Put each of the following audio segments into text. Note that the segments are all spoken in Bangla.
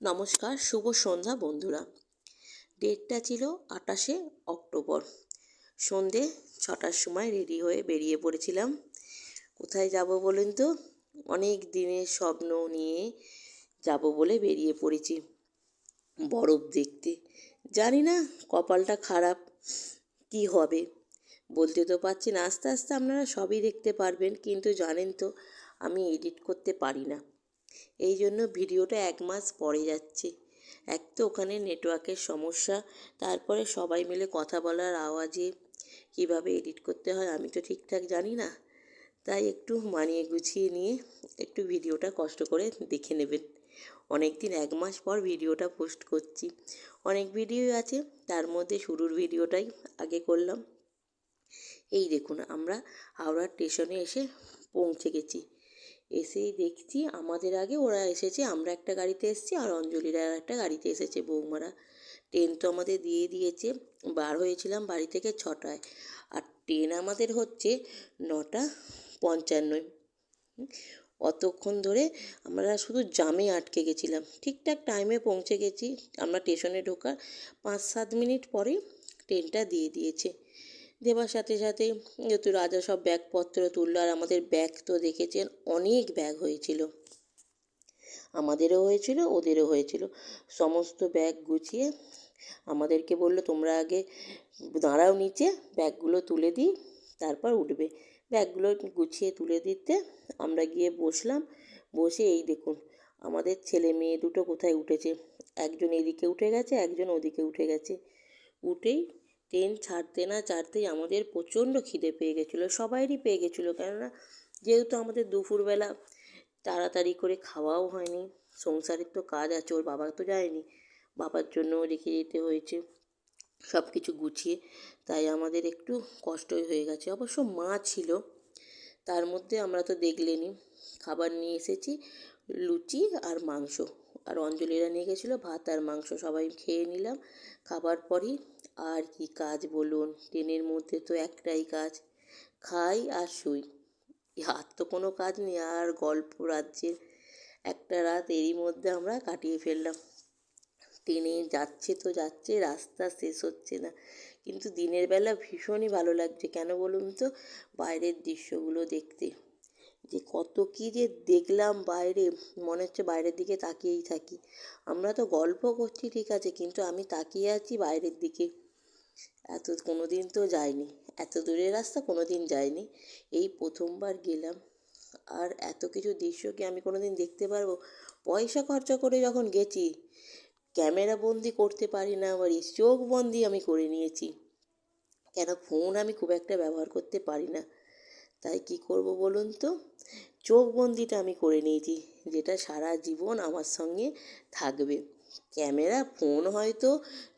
নমস্কার, শুভ সন্ধ্যা বন্ধুরা। ডেটটা ছিল আটাশে অক্টোবর। সন্ধে ছটার সময় রেডি হয়ে বেরিয়ে পড়েছিলাম। কোথায় যাব বলুন তো? অনেক দিনের স্বপ্ন নিয়ে যাব বলে বেরিয়ে পড়েছি। বরফ দেখতে। জানি না কপালটা খারাপ কি হবে। বলতে তো পারছি না, আস্তে আস্তে আপনারা সবই দেখতে পারবেন, কিন্তু জানেন তো আমি এডিট করতে পারি না। এই জন্য ভিডিওটা এক মাস পরে যাচ্ছে। এক তো ওখানে নেটওয়ার্কের সমস্যা, তারপরে সবাই মিলে কথা বলার আওয়াজে কীভাবে এডিট করতে হয় আমি তো ঠিকঠাক জানি না। তাই একটু মানিয়ে গুছিয়ে নিয়ে একটু ভিডিওটা কষ্ট করে দেখে নেবেন। অনেক দিন এক মাস পর ভিডিওটা পোস্ট করছি। অনেক ভিডিও আছে, তার মধ্যে শুরুর ভিডিওটাই আগে করলাম। এই দেখুন, আমরা হাওড়া স্টেশনে এসে পৌঁছে গেছি। এসেই দেখছি আমাদের আগে ওরা এসেছে, আমরা একটা গাড়িতে এসেছি আর অঞ্জলিরা একটা গাড়িতে এসেছে, বৌমারা। ট্রেন তো আমাদের দিয়ে দিয়েছে, বার হয়েছিলাম বাড়ি থেকে ছটায়। আর ট্রেন আমাদের হচ্ছে নটা পঞ্চান্নয় অতক্ষণ ধরে আমরা শুধু জামে আটকে গেছিলাম। ঠিকঠাক টাইমে পৌঁছে গেছি, আমরা স্টেশনে ঢোকার পাঁচ সাত মিনিট পরে ট্রেনটা দিয়ে দিয়েছে। দেবার সাথে সাথে যেহেতু রাজা সব ব্যাগপত্র তুললো আর আমাদের ব্যাগ তো দেখেছেন, অনেক ব্যাগ হয়েছিল। আমাদেরও হয়েছিল, ওদেরও হয়েছিল। সমস্ত ব্যাগ গুছিয়ে আমাদেরকে বলল, তোমরা আগে দাঁড়াও নিচে, ব্যাগগুলো তুলে দিই, তারপর উঠবে। ব্যাগগুলো গুছিয়ে তুলে দিতে আমরা গিয়ে বসলাম। বসে এই দেখুন, আমাদের ছেলে মেয়ে দুটো কোথায় উঠেছে? একজন এদিকে উঠে গেছে, একজন ওদিকে উঠে গেছে। উঠেই ট্রেন ছাড়তে না ছাড়তেই আমাদের প্রচণ্ড খিদে পেয়ে গেছিল, সবাইরই পেয়ে গেছিল। কেননা যেহেতু আমাদের দুপুরবেলা তাড়াতাড়ি করে খাওয়াও হয়নি, সংসারের তো কাজ আছে, ওর বাবা তো যায়নি, বাবার জন্যও রেখে যেতে হয়েছে সব কিছু গুছিয়ে, তাই আমাদের একটু কষ্টই হয়ে গেছে। অবশ্য মা ছিল, তার মধ্যে আমরা তো দেখলেনি খাবার নিয়ে এসেছি, লুচি আর মাংস। আর অঞ্জলিরা নিয়ে গেছিল ভাত আর মাংস, সবাই খেয়ে নিলাম, খাবার পরই আর কি কাজ বলুন ট্রেনের মধ্যে তো একটাই কাজ, খাই আর শুই। আর তো কোনো কাজ নেই, আর গল্প রাজ্যের একটা রাত এরই মধ্যে আমরা কাটিয়ে ফেললাম। ট্রেনে যাচ্ছে তো যাচ্ছে, রাস্তা শেষ হচ্ছে না। কিন্তু দিনের বেলা ভীষণই ভালো লাগছে, কেন বলুন তো? বাইরের দৃশ্যগুলো দেখতে। যে কত কী যে দেখলাম বাইরে, মনে হচ্ছে বাইরের দিকে তাকিয়েই থাকি। আমরা তো গল্প করছি, ঠিক আছে, কিন্তু আমি তাকিয়ে আছি বাইরের দিকে। এত কোনো দিন তো যাইনি। এত দূরের রাস্তা কোনো দিন যাইনি। এই প্রথমবার গেলাম। আর এত কিছু দৃশ্য কি আমি কোনো দিন দেখতে পারব? পয়সা খরচা করে যখন গেছি, ক্যামেরা বন্দি করতে পারি না, আবার চোখ বন্দি আমি করে নিয়েছি। কেন ফোন আমি খুব একটা ব্যবহার করতে পারি না। তাই কি করব বলুন তো? চোখ বন্দিটা আমি করে নিয়েছি, যেটা সারা জীবন আমার সঙ্গে থাকবে। ক্যামেরা ফোন হয়তো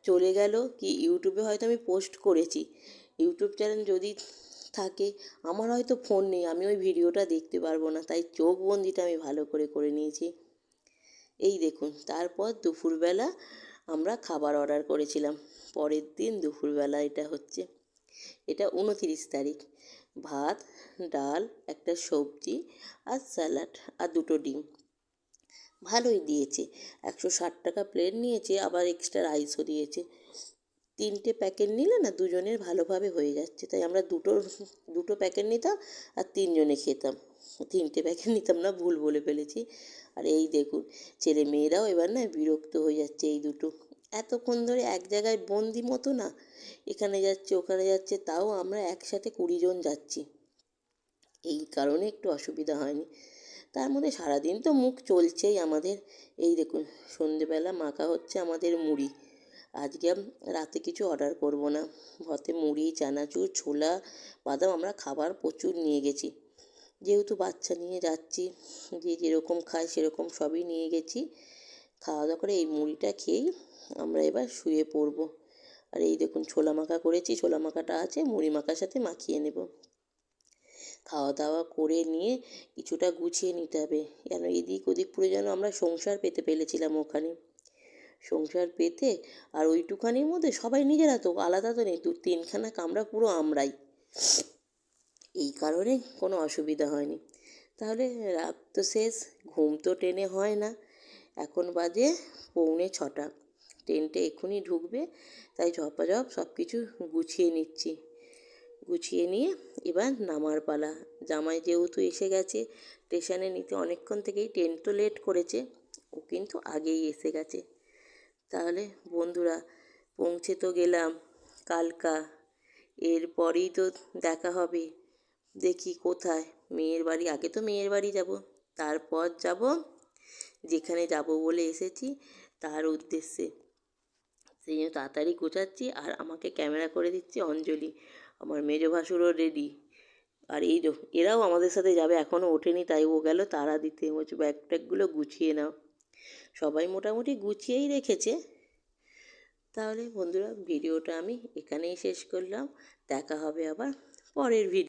চলে গেল কি ইউটিউবে হয়তো আমি পোস্ট করেছি। ইউটিউব চ্যানেল যদি থাকে, আমার হয়তো ফোন নেই, আমি ওই ভিডিওটা দেখতে পারব না, তাই চোখ বন্দিটা আমি ভালো করে করে নিয়েছি। এই দেখুন, তারপর দুপুরবেলা আমরা খাবার অর্ডার করেছিলাম, পরের দিন দুপুরবেলা এটা হচ্ছে। এটা উনতিরিশ তারিখ, ভাত, ডাল, একটা সবজি আর স্যালাড আর দুটো ডিম। ভালোই দিয়েছে। একশো ষাট টাকা প্লেট নিয়েছে, আবার এক্সট্রা রাইসও দিয়েছে। তিনটে প্যাকেট নিলে না দুজনের ভালোভাবে হয়ে যাচ্ছে। তাই আমরা দুটো দুটো প্যাকেট নিতাম আর তিনজনে খেতাম। তিনটে প্যাকেট নিতাম না, ভুল বলে ফেলেছি। আর এই দেখুন, ছেলে মেয়েরাও এবার না বিরক্ত হয়ে যাচ্ছে এই দুটো। এতক্ষণ ধরে এক জায়গায় বন্দি মতো না, এখানে যাচ্ছে, ওখানে যাচ্ছে, তাও আমরা একসাথে কুড়ি জন যাচ্ছি। এই কারণে একটু অসুবিধা হয়নি। তার মধ্যে সারাদিন তো মুখ চলছেই আমাদের। এই দেখুন, সন্ধেবেলা মাখা হচ্ছে আমাদের মুড়ি। আজকে রাতে কিছু অর্ডার করব না। ভতে মুড়ি, চানাচুর, ছোলা, বাদাম, আমরা খাবার প্রচুর নিয়ে গেছি। যেহেতু বাচ্চা নিয়ে যাচ্ছি, যে যেরকম খায় সেরকম সবই নিয়ে গেছি। খাওয়া দাওয়া করে এই মুড়িটা খেয়েই আমরা এবার শুয়ে পড়ব। আর এই দেখুন, ছোলা মাখা করেছি, ছোলা মাখাটা আছে, মুড়ি মাখার সাথে মাখিয়ে নেব। খাওয়া দাওয়া করে নিয়ে কিছুটা গুছিয়ে নিতে হবে। কেন এদিক ওদিক পুরো যেন আমরা সংসার পেতে ফেলেছিলাম ওখানে। সংসার পেতে আর ওইটুখানির মধ্যে সবাই নিজেরা তো, আলাদা তো নেই। দু তিনখানা কামরা পুরো আমরাই। এই কারণে কোনো অসুবিধা হয়নি। তাহলে রাত তো শেষ, ঘুম তো টেনে হয় না। এখন বাজে পৌনে ছটা। ট্রেনটা এক্ষুনি ঢুকবে, তাই ঝপাঝপ সব কিছু গুছিয়ে নিচ্ছি। গুছিয়ে নিয়ে এবার নামার পালা। জামাই যেহেতু এসে গেছে, স্টেশনে নিতে অনেকক্ষণ থেকেই ট্রেন তো লেট করেছে, ও কিন্তু আগেই এসে গেছে। তাহলে বন্ধুরা, পৌঁছে তো গেলাম কালকা, এরপরেই তো দেখা হবে। দেখি কোথায়, মেয়ের বাড়ি, আগে তো মেয়ের বাড়ি যাব, তারপর যাব যেখানে যাব বলে এসেছি তার উদ্দেশ্যে। সেই জন্য তাড়াতাড়ি গোছাচ্ছি আর আমাকে ক্যামেরা করে দিচ্ছে অঞ্জলি। আমার মেজ ভাসুরও রেডি আর এই এরাও আমাদের সাথে যাবে এখনও ওঠেনি, তাই ও গেল, তারা দিতে। বলছে ব্যাগ ট্যাগগুলো গুছিয়ে নাও। সবাই মোটামুটি গুছিয়েই রেখেছে। তাহলে বন্ধুরা, ভিডিওটা আমি এখানেই শেষ করলাম। দেখা হবে আবার পরের ভিডিও